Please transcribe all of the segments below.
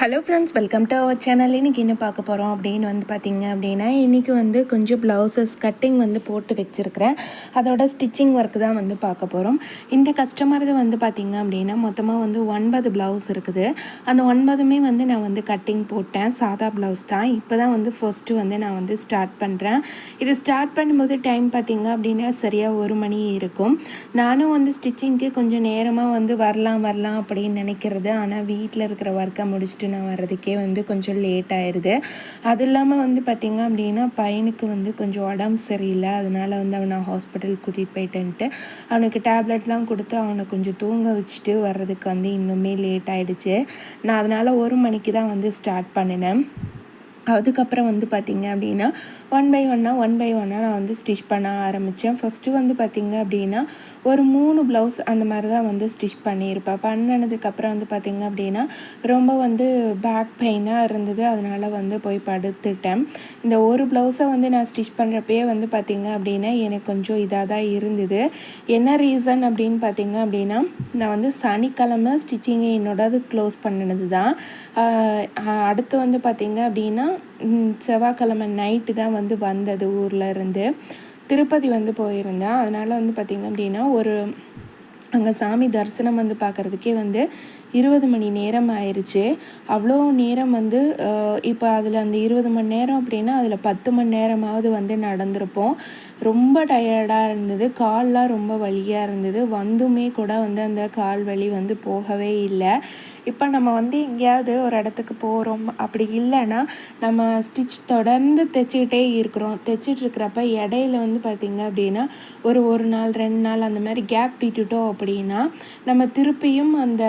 Hello friends welcome to our channel இன்றைக்கி என்ன பார்க்க போகிறோம் அப்படின்னு வந்து பார்த்திங்க அப்படின்னா இன்றைக்கி வந்து கொஞ்சம் ப்ளவுசஸ் கட்டிங் வந்து போட்டு வச்சுருக்கிறேன். அதோட ஸ்டிச்சிங் ஒர்க் தான் வந்து பார்க்க போகிறோம் இந்த கஸ்டமர் வந்து பார்த்திங்க அப்படின்னா மொத்தமாக வந்து ஒன்பது ப்ளவுஸ் இருக்குது. அந்த ஒன்பதுமே வந்து நான் வந்து கட்டிங் போட்டேன். சாதா ப்ளவுஸ் தான். இப்போ தான் வந்து ஃபர்ஸ்ட்டு வந்து நான் வந்து ஸ்டார்ட் பண்ணுறேன் இது ஸ்டார்ட் பண்ணும்போது டைம் பார்த்திங்க அப்படின்னா சரியாக ஒரு மணி இருக்கும். நானும் வந்து ஸ்டிச்சிங்க்கு கொஞ்சம் நேரமாக வந்து வரலாம் வரலாம் அப்படின்னு நினைக்கிறது. ஆனால் வீட்டில் இருக்கிற ஒர்க்கை முடிச்சுட்டு நான் வர்றதுக்கே வந்து கொஞ்சம் லேட் ஆயிடுது அது இல்லாமல் வந்து பார்த்திங்க அப்படின்னா பையனுக்கு வந்து கொஞ்சம் உடம்பு சரியில்லை. அதனால் வந்து அவனை ஹாஸ்பிட்டல் கூட்டிகிட்டு போயிட்டேன்ட்டு அவனுக்கு டேப்லெட்லாம் கொடுத்து அவனை கொஞ்சம் தூங்க வச்சுட்டு வர்றதுக்கு வந்து இன்னுமே லேட் ஆகிடுச்சு நான் அதனால் ஒரு மணிக்கு தான் வந்து ஸ்டார்ட் பண்ணினேன். அதுக்கப்புறம் வந்து பார்த்திங்க அப்படின்னா ஒன் பை ஒன்னாக ஒன் பை ஒன்னாக நான் வந்து ஸ்டிச் பண்ண ஆரம்பித்தேன் ஃபஸ்ட்டு வந்து பார்த்திங்க அப்படின்னா ஒரு மூணு ப்ளவுஸ் அந்த மாதிரி தான் வந்து ஸ்டிச் பண்ணியிருப்பேன். பண்ணினதுக்கப்புறம் வந்து பார்த்திங்க அப்படின்னா ரொம்ப வந்து பேக் பெயினாக இருந்தது. அதனால் வந்து போய் படுத்துட்டேன். இந்த ஒரு ப்ளவுஸை வந்து நான் ஸ்டிச் பண்ணுறப்பயே வந்து பார்த்திங்க அப்படின்னா எனக்கு கொஞ்சம் இதாக தான் இருந்தது. என்ன ரீசன் அப்படின்னு பார்த்திங்க அப்படின்னா நான் வந்து சனிக்கிழமை ஸ்டிச்சிங்கை என்னோட அது க்ளோஸ் பண்ணினது தான் அடுத்து வந்து பார்த்திங்க அப்படின்னா செவ்வாய்க்கிழமை நைட்டு தான் வந்து வந்தது ஊரில் இருந்து. திருப்பதி வந்து போயிருந்தேன். அதனால் வந்து பார்த்திங்க அப்படின்னா ஒரு அங்கே சாமி தரிசனம் வந்து பார்க்குறதுக்கே வந்து இருபது மணி நேரம் ஆயிடுச்சு அவ்வளோ நேரம் வந்து இப்போ அதில் அந்த இருபது மணி நேரம் அப்படின்னா அதில் பத்து மணி நேரமாவது வந்து நடந்திருப்போம். ரொம்ப டயர்டாக இருந்தது. கால்லாம் ரொம்ப வலியாக இருந்தது. வந்துமே கூட வந்து அந்த கால் வலி வந்து போகவே இல்லை. இப்போ நம்ம வந்து எங்கேயாவது ஒரு இடத்துக்கு போகிறோம் அப்படி இல்லைன்னா நம்ம ஸ்டிச் தொடர்ந்து தைச்சிக்கிட்டே இருக்கிறோம். தைச்சிட்டு இருக்கிறப்ப இடையில வந்து பார்த்திங்க அப்படின்னா ஒரு ஒரு நாள் ரெண்டு நாள் அந்த மாதிரி கேப் விட்டுட்டோம் அப்படின்னா நம்ம திருப்பியும் அந்த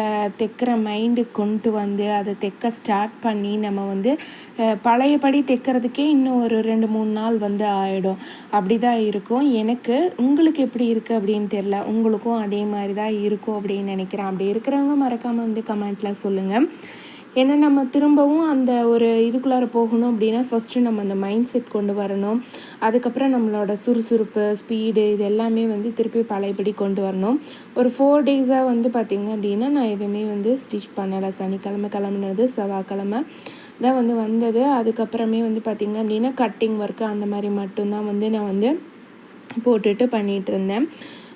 தைக்கிற மைண்டு கொண்டு வந்து அதை தைக்க ஸ்டார்ட் பண்ணி நம்ம வந்து பழையபடி தைக்கிறதுக்கே இன்னும் ஒரு ரெண்டு மூணு நாள் வந்து ஆகிடும் அப்படி தான் இருக்கும். எனக்கு உங்களுக்கு எப்படி இருக்குது அப்படின்னு தெரில உங்களுக்கும் அதே மாதிரி தான் இருக்கும் அப்படின்னு நினைக்கிறேன். அப்படி இருக்கிறவங்க மறக்காமல் வந்து கமெண்ட்டில் சொல்லுங்கள் ஏன்னா நம்ம திரும்பவும் அந்த ஒரு இதுக்குள்ளார போகணும் அப்படின்னா ஃபஸ்ட்டு நம்ம அந்த மைண்ட் செட் கொண்டு வரணும். அதுக்கப்புறம் நம்மளோட சுறுசுறுப்பு ஸ்பீடு இது எல்லாமே வந்து திருப்பி பழையபடி கொண்டு வரணும். ஒரு ஃபோர் டேஸாக வந்து பார்த்திங்க அப்படின்னா நான் எதுவுமே வந்து ஸ்டிச் பண்ணலை. சனிக்கிழமை கிளம்புனது செவ்வாய்க்கிழமை தான் வந்து வந்தது. அதுக்கப்புறமே வந்து பார்த்திங்க அப்படின்னா கட்டிங் ஒர்க்கு அந்த மாதிரி மட்டும்தான் வந்து நான் வந்து போட்டுட்டு பண்ணிகிட்டு இருந்தேன்.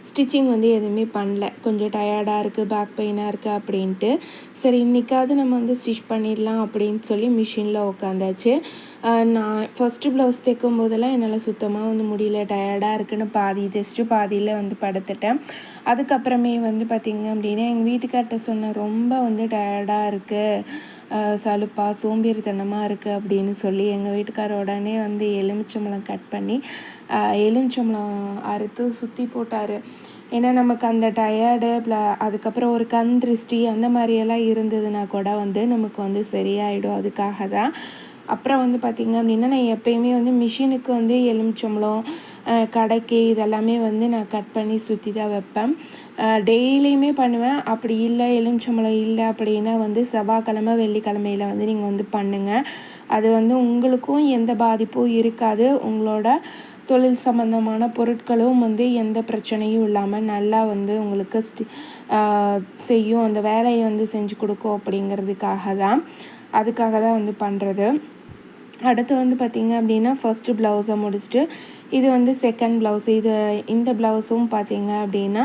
ஸ்டிச்சிங் வந்து எதுவுமே பண்ணல. கொஞ்சம் டயர்டாக இருக்குது பேக் பெயினாக இருக்குது அப்படின்ட்டு. சரி இன்றைக்காவது நம்ம வந்து ஸ்டிச் பண்ணிடலாம் அப்படின்னு சொல்லி மிஷினில் உட்காந்தாச்சு நான் ஃபஸ்ட்டு ப்ளவுஸ் தைக்கும் போதெல்லாம் என்னால் சுத்தமாக வந்து முடியல. டயர்டாக இருக்குன்னு பாதி தைச்சிட்டு பாதியில் வந்து படுத்துட்டேன். அதுக்கப்புறமே வந்து பார்த்திங்க அப்படின்னா எங்கள் வீட்டுக்கார்ட்ட சொன்னேன் ரொம்ப வந்து டயர்டாக இருக்குது சலுப்பாக சோம்பேறித்தனமாக இருக்குது அப்படின்னு சொல்லி எங்கள் வீட்டுக்கார உடனே வந்து எலுமிச்சம்பழம் கட் பண்ணி எலுமிச்சம்பழம் அறுத்து சுற்றி போட்டார். ஏன்னா நமக்கு அந்த டயர்டு ப்ள அதுக்கப்புறம் ஒரு கண் திருஷ்டி அந்த மாதிரியெல்லாம் இருந்ததுன்னா கூட வந்து நமக்கு வந்து சரியாயிடும். அதுக்காக தான். அப்புறம் வந்து பார்த்திங்க அப்படின்னா நான் எப்பயுமே வந்து மிஷினுக்கு வந்து எலுமிச்சம்பழம் கடைக்கு இதெல்லாமே வந்து நான் கட் பண்ணி சுற்றி தான் வைப்பேன் டெய்லியுமே பண்ணுவேன். அப்படி இல்லை எலுமிச்சம்பழம் இல்லை அப்படின்னா வந்து செவ்வாய்க்கிழமை வெள்ளிக்கிழமையில் வந்து நீங்கள் வந்து பண்ணுங்கள் அது வந்து உங்களுக்கும் எந்த பாதிப்பும் இருக்காது. உங்களோட தொழில் சம்மந்தமான பொருட்களும் வந்து எந்த பிரச்சனையும் இல்லாமல் நல்லா வந்து உங்களுக்கு ஸ்டி செய்யும். அந்த வேலையை வந்து செஞ்சு கொடுக்கும் அப்படிங்கிறதுக்காக தான். அதுக்காக தான் வந்து பண்ணுறது அடுத்து வந்து பார்த்திங்க அப்படின்னா ஃபஸ்ட்டு ப்ளவுஸை முடிச்சுட்டு இது வந்து செகண்ட் ப்ளவுஸ் இது இந்த ப்ளவுஸும் பார்த்தீங்க அப்படின்னா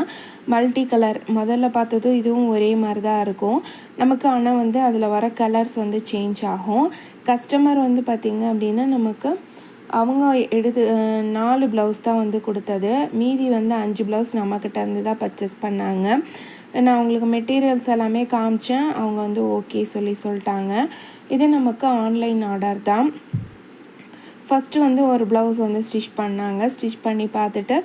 மல்டி கலர் முதல்ல பார்த்ததும் இதுவும் ஒரே மாதிரி தான் இருக்கும். நமக்கு ஆனால் வந்து அதில் வர கலர்ஸ் வந்து சேஞ்ச் ஆகும். கஸ்டமர் வந்து பார்த்திங்க அப்படின்னா நமக்கு அவங்க எடுத்து நாலு ப்ளவுஸ் தான் வந்து கொடுத்தது. மீதி வந்து அஞ்சு ப்ளவுஸ் நம்மக்கிட்ட இருந்து தான் பர்ச்சேஸ் பண்ணாங்க. நான் அவங்களுக்கு மெட்டீரியல்ஸ் எல்லாமே காமிச்சேன். அவங்க வந்து ஓகே சொல்லி சொல்லிட்டாங்க. இது நமக்கு ஆன்லைன் ஆர்டர் தான். ஃபஸ்ட்டு வந்து ஒரு ப்ளவுஸ் வந்து ஸ்டிச் பண்ணாங்க. ஸ்டிச் பண்ணி பார்த்துட்டு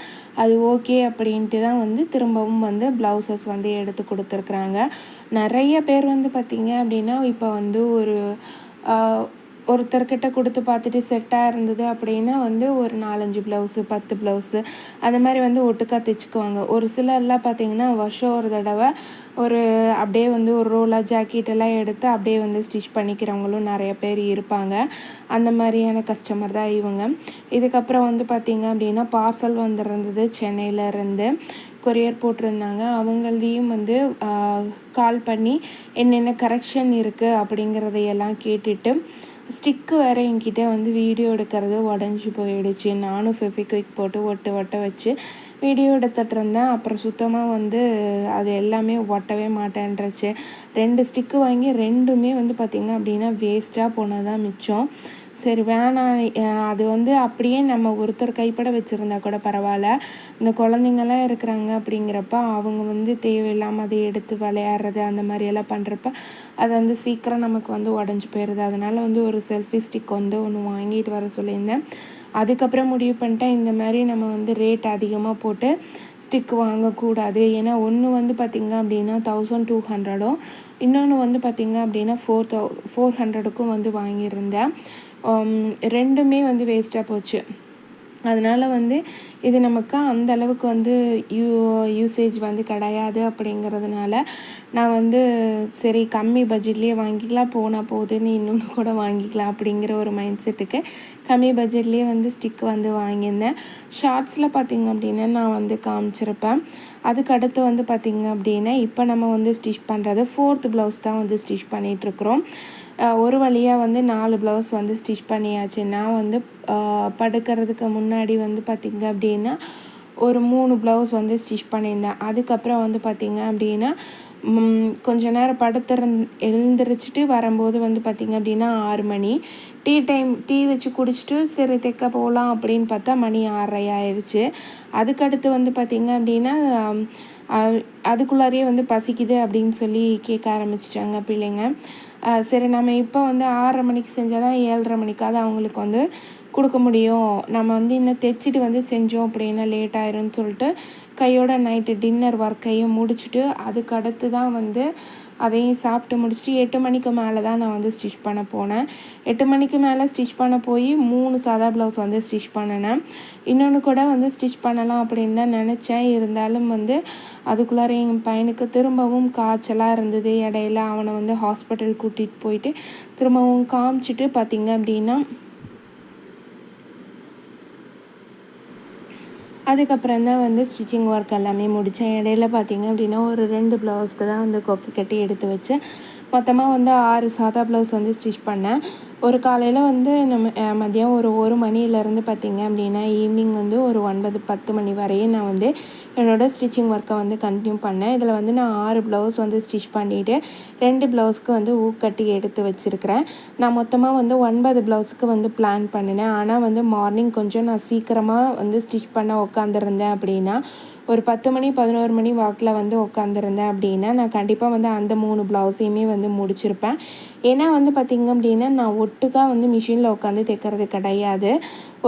அது ஓகே அப்படின்ட்டு தான் வந்து திரும்பவும் வந்து ப்ளவுசஸ் வந்து எடுத்து கொடுத்துருக்குறாங்க. நிறைய பேர் வந்து பார்த்திங்க அப்படின்னா இப்போ வந்து ஒரு ஒருத்தர்கிட்ட கொடுத்து பார்த்துட்டு செட்டாக இருந்தது அப்படின்னா வந்து ஒரு நாலஞ்சு ப்ளவுஸு பத்து ப்ளவுஸு அந்த மாதிரி வந்து ஒட்டுக்கா தைச்சிக்குவாங்க. ஒரு சிலர்லாம் பார்த்திங்கன்னா வருஷம் ஒரு தடவை ஒரு அப்படியே வந்து ஒரு ரோலாக ஜாக்கெட்டெல்லாம் எடுத்து அப்படியே வந்து ஸ்டிச் பண்ணிக்கிறவங்களும் நிறைய பேர் இருப்பாங்க. அந்த மாதிரியான கஸ்டமர் தான் இவங்க. இதுக்கப்புறம் வந்து பார்த்திங்க அப்படின்னா பார்சல் வந்துருந்தது சென்னையிலேருந்து கொரியர் போட்டிருந்தாங்க. அவங்களையும் வந்து கால் பண்ணி என்னென்ன கரெக்ஷன் இருக்குது அப்படிங்கிறதையெல்லாம் கேட்டுட்டு ஸ்டிக்கு வேறு என்கிட்ட வந்து வீடியோ எடுக்கிறது உடஞ்சி போயிடுச்சு. நானும் ஃபெஃபிக்விக் போட்டு ஒட்டு ஒட்ட வச்சு வீடியோ எடுத்துகிட்டு இருந்தேன். அப்புறம் சுத்தமாக வந்து அது எல்லாமே ஒட்டவே மாட்டேன்றச்சு. ரெண்டு ஸ்டிக்கு வாங்கி ரெண்டுமே வந்து பார்த்திங்க அப்படின்னா வேஸ்ட்டாக போனதான் மிச்சம். சரி வேணாம். அது வந்து அப்படியே நம்ம ஒருத்தர் கைப்பட வச்சுருந்தா கூட பரவாயில்ல. இந்த குழந்தைங்கள்லாம் இருக்கிறாங்க அப்படிங்கிறப்ப அவங்க வந்து தேவையில்லாமல் அதை எடுத்து விளையாடுறது அந்த மாதிரியெல்லாம் பண்ணுறப்ப அது வந்து சீக்கிரம் நமக்கு வந்து உடஞ்சி போயிடுது. அதனால் வந்து ஒரு செல்ஃபி ஸ்டிக் வந்து ஒன்று வாங்கிட்டு வர சொல்லியிருந்தேன். அதுக்கப்புறம் முடிவு பண்ணிட்டேன். இந்த மாதிரி நம்ம வந்து ரேட் அதிகமாக போட்டு ஸ்டிக் வாங்கக்கூடாது. ஏன்னா ஒன்று வந்து பார்த்திங்க அப்படின்னா தௌசண்ட் டூ ஹண்ட்ரடும் இன்னொன்று வந்து பார்த்திங்க அப்படின்னா ஃபோர் தௌ ஃபோர் ஹண்ட்ரடுக்கும் வந்து வாங்கியிருந்தேன். ரெண்டுமே வந்து வேஸ்ட்டாக போச்சு. அதனால் வந்து இது நமக்கு அந்த அளவுக்கு வந்து யூ யூசேஜ் வந்து கிடையாது அப்படிங்கிறதுனால நான் வந்து சரி கம்மி பட்ஜெட்லேயே வாங்கிக்கலாம் போனால் போகுதுன்னு இன்னொன்று கூட வாங்கிக்கலாம் அப்படிங்கிற ஒரு மைண்ட் செட்டுக்கு கம்மி பட்ஜெட்லேயே வந்து ஸ்டிக் வந்து வாங்கியிருந்தேன். ஷார்ட்ஸில் பார்த்திங்க அப்படின்னா நான் வந்து காமிச்சிருப்பேன். அதுக்கு அடுத்து வந்து பார்த்திங்க அப்படின்னா இப்போ நம்ம வந்து ஸ்டிச் பண்ணுறது ஃபோர்த் ப்ளவுஸ் தான் வந்து ஸ்டிச் பண்ணிகிட்ருக்குறோம் ஒரு வழியாக வந்து நாலு ப்ளவுஸ் வந்து ஸ்டிச் பண்ணியாச்சு. நான் வந்து படுக்கிறதுக்கு முன்னாடி வந்து பார்த்திங்க அப்படின்னா ஒரு மூணு ப்ளவுஸ் வந்து ஸ்டிச் பண்ணியிருந்தேன். அதுக்கப்புறம் வந்து பார்த்திங்க அப்படின்னா கொஞ்ச நேரம் படுத்துறந் எழுந்திரிச்சிட்டு வரும்போது வந்து பார்த்திங்க அப்படின்னா ஆறு மணி. டீ டைம் டீ வச்சு குடிச்சிட்டு சரி தைக்க போகலாம் அப்படின்னு பார்த்தா மணி ஆறரை ஆயிடுச்சு அதுக்கடுத்து வந்து பார்த்திங்க அப்படின்னா அதுக்குள்ளாரையே வந்து பசிக்குது அப்படின்னு சொல்லி கேட்க ஆரம்பிச்சிட்டாங்க பிள்ளைங்க. சரி நம்ம இப்போ வந்து ஆறரை மணிக்கு செஞ்சால் தான் ஏழரை மணிக்காவது அவங்களுக்கு வந்து கொடுக்க முடியும். நம்ம வந்து இன்னும் தைச்சிட்டு வந்து செஞ்சோம் அப்படின்னா லேட் ஆயிரும்னு சொல்லிட்டு கையோட நைட்டு டின்னர் ஒர்க்கையும் முடிச்சுட்டு அதுக்கு அடுத்து தான் வந்து அதையும் சாப்பிட்டு முடிச்சுட்டு எட்டு மணிக்கு மேலே தான் நான் வந்து ஸ்டிச் பண்ண போனேன். எட்டு மணிக்கு மேலே ஸ்டிச் பண்ண போய் மூணு சாதா ப்ளவுஸ் வந்து ஸ்டிச் பண்ணினேன். இன்னொன்று கூட வந்து ஸ்டிச் பண்ணலாம் அப்படின்னு தான் நினச்சேன். இருந்தாலும் வந்து அதுக்குள்ளார என் பையனுக்கு திரும்பவும் காய்ச்சலாக இருந்தது. இடையில அவனை வந்து ஹாஸ்பிட்டல் கூட்டிகிட்டு போயிட்டு திரும்பவும் காமிச்சிட்டு பார்த்திங்க அப்படின்னா அதுக்கப்புறம் தான் வந்து ஸ்டிச்சிங் ஒர்க் எல்லாமே முடித்தேன் இடையில பார்த்திங்க அப்படின்னா ஒரு ரெண்டு ப்ளவுஸ்க்கு தான் வந்து கொக்கி கட்டி எடுத்து வச்சேன். மொத்தமாக வந்து ஆறு சாதா ப்ளவுஸ் வந்து ஸ்டிச் பண்ணேன். ஒரு காலையில் வந்து நம்ம மதியம் ஒரு ஒரு மணிலேருந்து பார்த்திங்க அப்படின்னா ஈவினிங் வந்து ஒரு ஒன்பது பத்து மணி வரையும் நான் வந்து என்னோடய ஸ்டிச்சிங் ஒர்க்கை வந்து கண்டினியூ பண்ணேன். இதில் வந்து நான் ஆறு ப்ளவுஸ் வந்து ஸ்டிச் பண்ணிவிட்டு ரெண்டு ப்ளவுஸ்க்கு வந்து ஊக்கட்டி எடுத்து வச்சுருக்கிறேன். நான் மொத்தமாக வந்து ஒன்பது ப்ளவுஸுக்கு வந்து பிளான் பண்ணினேன். ஆனால் வந்து மார்னிங் கொஞ்சம் நான் சீக்கிரமாக வந்து ஸ்டிச் பண்ண உட்காந்துருந்தேன் அப்படின்னா ஒரு பத்து மணி பதினோரு மணி வாக்கில் வந்து உட்காந்துருந்தேன் அப்படின்னா நான் கண்டிப்பாக வந்து அந்த மூணு ப்ளவுஸையுமே வந்து முடிச்சிருப்பேன். ஏன்னா வந்து பார்த்திங்க அப்படின்னா நான் ஒட்டுக்காக வந்து மிஷினில் உட்காந்து தைக்கிறது கிடையாது.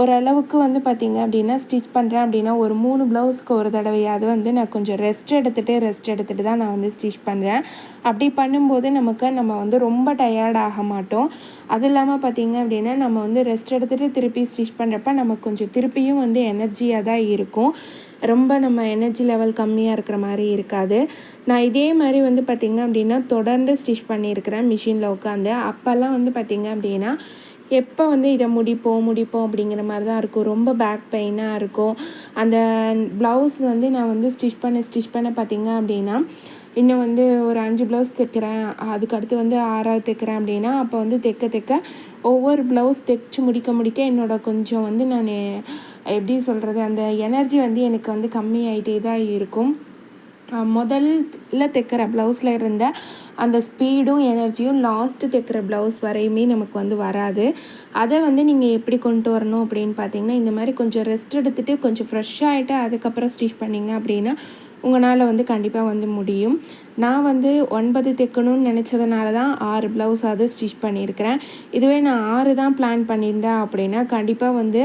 ஓரளவுக்கு வந்து பார்த்திங்க அப்படின்னா ஸ்டிச் பண்ணுறேன் அப்படின்னா ஒரு மூணு ப்ளவுஸ்க்கு ஒரு தடவையாவது வந்து நான் கொஞ்சம் ரெஸ்ட் எடுத்துகிட்டு ரெஸ்ட் எடுத்துகிட்டு தான் நான் வந்து ஸ்டிச் பண்ணுறேன் அப்படி பண்ணும்போது நமக்கு நம்ம வந்து ரொம்ப டயர்ட் ஆக மாட்டோம். அது இல்லாமல் பார்த்திங்க அப்படின்னா நம்ம வந்து ரெஸ்ட் எடுத்துகிட்டு திருப்பி ஸ்டிச் பண்ணுறப்ப நமக்கு கொஞ்சம் திருப்பியும் வந்து எனர்ஜியாக தான் இருக்கும். ரொம்ப நம்ம எனர்ஜி லெவல் கம்மியாக இருக்கிற மாதிரி இருக்காது. நான் இதே மாதிரி வந்து பார்த்திங்க அப்படின்னா தொடர்ந்து ஸ்டிச் பண்ணியிருக்கிறேன் மிஷினில் உட்காந்து. அப்போல்லாம் வந்து பார்த்திங்க அப்படின்னா எப்போ வந்து இதை முடிப்போம் முடிப்போம் அப்படிங்கிற மாதிரி தான் இருக்கும். ரொம்ப பேக் பெயினாக இருக்கும். அந்த ப்ளவுஸ் வந்து நான் வந்து ஸ்டிச் பண்ண ஸ்டிச் பண்ண பார்த்திங்க அப்படின்னா இன்னும் வந்து ஒரு அஞ்சு ப்ளவுஸ் தைக்கிறேன். அதுக்கடுத்து வந்து ஆறாவது தைக்கிறேன் அப்படின்னா அப்போ வந்து தைக்க தைக்க ஒவ்வொரு ப்ளவுஸ் தைச்சி முடிக்க முடிக்க என்னோடய கொஞ்சம் வந்து நான் எப்படி சொல்கிறது அந்த எனர்ஜி வந்து எனக்கு வந்து கம்மியாயிட்டே தான் இருக்கும். முதல்ல தைக்கிற ப்ளவுஸில் இருந்த அந்த ஸ்பீடும் எனர்ஜியும் லாஸ்ட்டு தைக்கிற ப்ளவுஸ் வரையுமே நமக்கு வந்து வராது. அதை வந்து நீங்கள் எப்படி கொண்டு வரணும் அப்படின்னு பார்த்தீங்கன்னா இந்த மாதிரி கொஞ்சம் ரெஸ்ட் எடுத்துகிட்டு கொஞ்சம் ஃப்ரெஷ் ஆகிட்டு அதுக்கப்புறம் ஸ்டிச் பண்ணிங்க அப்படின்னா உங்களால் வந்து கண்டிப்பாக வந்து முடியும். நான் வந்து ஒன்பது தைக்கணும்னு நினச்சதுனால தான் ஆறு ப்ளவுஸ் அது ஸ்டிச் பண்ணியிருக்கிறேன். இதுவே நான் ஆறு தான் பிளான் பண்ணியிருந்தேன் அப்படின்னா கண்டிப்பாக வந்து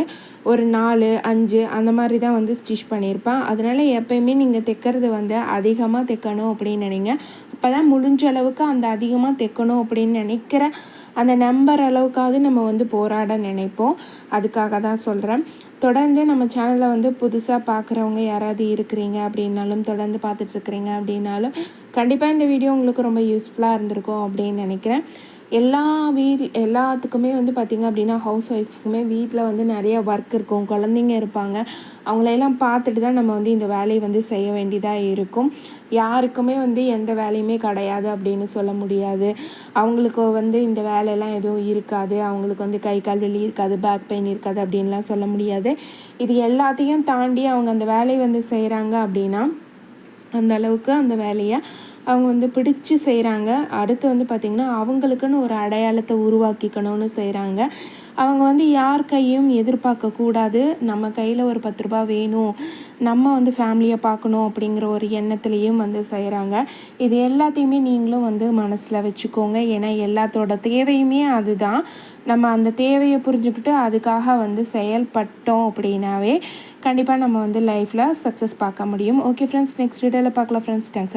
ஒரு நாலு அஞ்சு அந்த மாதிரி தான் வந்து ஸ்டிச் பண்ணியிருப்பேன். அதனால் எப்போயுமே நீங்கள் தைக்கிறது வந்து அதிகமாக தைக்கணும் அப்படின்னு நினைங்க. அப்போ தான் முடிஞ்ச அளவுக்கு அந்த அதிகமாக தைக்கணும் அப்படின்னு நினைக்கிற அந்த நம்பர் அளவுக்காவது நம்ம வந்து போராட நினைப்போம். அதுக்காக தான் சொல்கிறேன் தொடர்ந்து நம்ம சேனலில் வந்து புதுசாக பார்க்குறவங்க யாராவது இருக்கிறீங்க அப்படின்னாலும் தொடர்ந்து பார்த்துட்ருக்குறீங்க அப்படின்னாலும் கண்டிப்பாக இந்த வீடியோ உங்களுக்கு ரொம்ப யூஸ்ஃபுல்லாக இருந்திருக்கும் அப்படின்னு நினைக்கிறேன். எல்லா வீட் எல்லாத்துக்குமே வந்து பார்த்திங்க அப்படின்னா ஹவுஸ் ஒய்ஃப்க்குமே வீட்டில் வந்து நிறைய ஒர்க் இருக்கும். குழந்தைங்க இருப்பாங்க. அவங்களையெல்லாம் பார்த்துட்டு தான் நம்ம வந்து இந்த வேலையை வந்து செய்ய வேண்டியதாக இருக்கும். யாருக்குமே வந்து எந்த வேலையுமே கிடையாது அப்படின்னு சொல்ல முடியாது. அவங்களுக்கு வந்து இந்த வேலையெல்லாம் எதுவும் இருக்காது. அவங்களுக்கு வந்து கை கால் வலி இருக்காது பேக் பெயின் இருக்காது அப்படின்லாம் சொல்ல முடியாது. இது எல்லாத்தையும் தாண்டி அவங்க அந்த வேலையை வந்து செய்கிறாங்க அப்படின்னா அந்த அளவுக்கு அந்த வேலையை அவங்க வந்து பிடிச்சி செய்கிறாங்க அடுத்து வந்து பார்த்திங்கன்னா அவங்களுக்குன்னு ஒரு அடையாளத்தை உருவாக்கிக்கணும்னு செய்கிறாங்க அவங்க வந்து யார் கையும் எதிர்பார்க்கக்கூடாது நம்ம கையில் ஒரு பத்து ரூபா வேணும். நம்ம வந்து ஃபேமிலியை பார்க்கணும் அப்படிங்கிற ஒரு எண்ணத்துலேயும் வந்து செய்கிறாங்க இது எல்லாத்தையுமே நீங்களும் வந்து மனசில் வச்சுக்கோங்க. ஏன்னா எல்லாத்தோட தேவையுமே அதுதான். நம்ம அந்த தேவையை புரிஞ்சுக்கிட்டு அதுக்காக வந்து செயல்பட்டோம் அப்படின்னாவே கண்டிப்பாக நம்ம வந்து லைஃப்பில் சக்ஸஸ் பார்க்க முடியும். ஓகே ஃப்ரெண்ட்ஸ் நெக்ஸ்ட் வீடியோவில் பார்க்கலாம் ஃப்ரெண்ட்ஸ் தேங்க்ஸ்